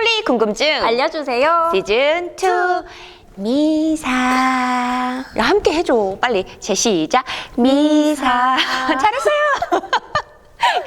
홀리 궁금증. 알려주세요. 시즌 2 미사. 야, 함께 해줘. 빨리. 제 시작. 미사. 잘했어요.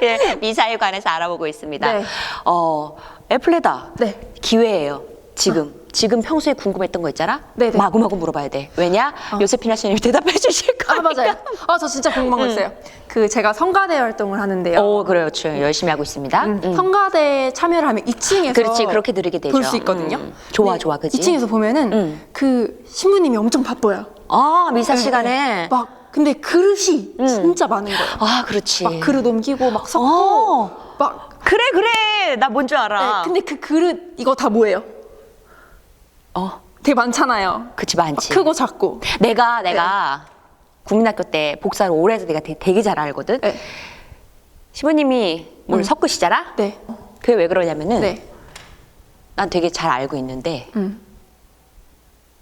그 미사에 관해서 알아보고 있습니다. 네. 어 애플레다. 네. 기회예요 지금 지금 평소에 궁금했던 거 있잖아 네네. 마구마구 물어봐야 돼 왜냐 요세피나 선생님이 대답해 주실 아 거니까 맞아요. 아 저 진짜 궁금한 거 있어요. 그 제가 성가대 활동을 하는데요. 오 그래요 저 열심히 하고 있습니다 음, 음. 성가대 참여를 하면 2층에서 그렇지 그렇게 드리게 되죠 볼 수 있거든요. 음. 좋아 좋아 그지 2층에서 보면은 음. 그 신부님이 엄청 바빠요. 아 미사 네, 시간에 네. 막 근데 그릇이 음. 진짜 많은 거예요. 아 그렇지 막 그릇 옮기고 막 섞고 어. 막 그래 그래 나 뭔 줄 알아 네, 근데 그 그릇 이거 다 뭐예요? 어 되게 많잖아요. 그치 많지 크고 작고. 내가 내가 국민학교 때 복사를 오래 해서 내가 되게, 되게 잘 알거든 네. 시부님이 뭘 음. 섞으시잖아 네. 그게 왜 그러냐면은 네. 난 되게 잘 알고 있는데 음.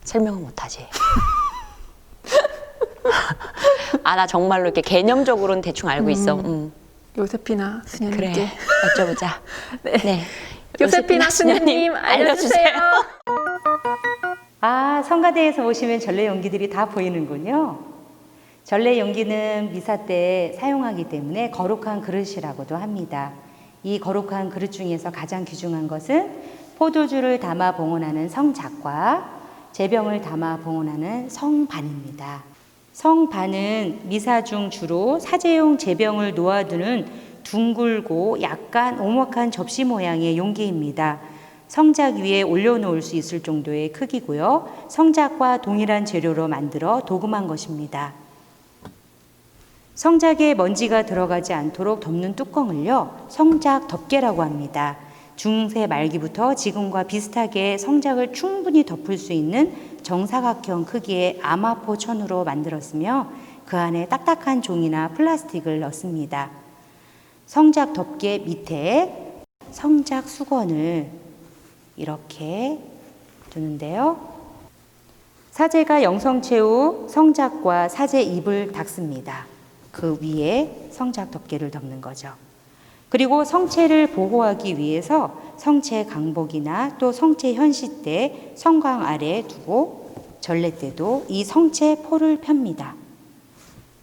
설명은 못하지 아 나 정말로 이렇게 개념적으로는 대충 알고 있어 음. 요세피나 그래 수녀님께 여쭤보자 네. 네. 요세피나 수녀님 알려주세요. 아, 성가대에서 보시면 전래 용기들이 다 보이는군요. 전래 용기는 미사 때 사용하기 때문에 거룩한 그릇이라고도 합니다. 이 거룩한 그릇 중에서 가장 귀중한 것은 포도주를 담아 봉헌하는 성작과 제병을 담아 봉헌하는 성반입니다. 성반은 미사 중 주로 사제용 제병을 놓아두는 둥글고 약간 오목한 접시 모양의 용기입니다. 성작 위에 올려놓을 수 있을 정도의 크기고요. 성작과 동일한 재료로 만들어 도금한 것입니다. 성작에 먼지가 들어가지 않도록 덮는 뚜껑을요, 성작 덮개라고 합니다. 중세 말기부터 지금과 비슷하게 성작을 충분히 덮을 수 있는 정사각형 크기의 아마포 천으로 만들었으며 그 안에 딱딱한 종이나 플라스틱을 넣습니다. 성작 덮개 밑에 성작 수건을 이렇게 두는데요. 사제가 영성체 후 성작과 사제 입을 닦습니다. 그 위에 성작 덮개를 덮는 거죠. 그리고 성체를 보호하기 위해서 성체 강복이나 또 성체 현시 때 성광 아래에 두고 전례 때도 이 성체 포를 펴니다.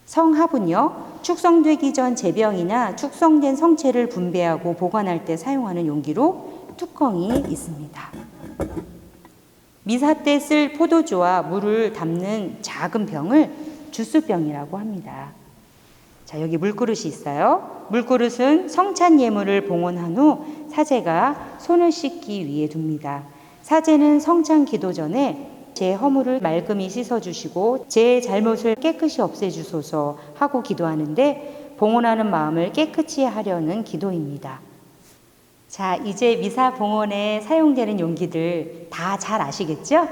성합은요, 축성되기 전 제병이나 축성된 성체를 분배하고 보관할 때 사용하는 용기로 뚜껑이 있습니다. 미사 때 쓸 포도주와 물을 담는 작은 병을 주스병이라고 합니다. 자, 여기 물그릇이 있어요. 물그릇은 성찬 예물을 봉헌한 후 사제가 손을 씻기 위해 둡니다. 사제는 성찬 기도 전에 제 허물을 말끔히 씻어주시고 제 잘못을 깨끗이 없애주소서 하고 기도하는데 봉헌하는 마음을 깨끗이 하려는 기도입니다. 자, 이제 미사 봉헌에 사용되는 용기들 다 잘 아시겠죠?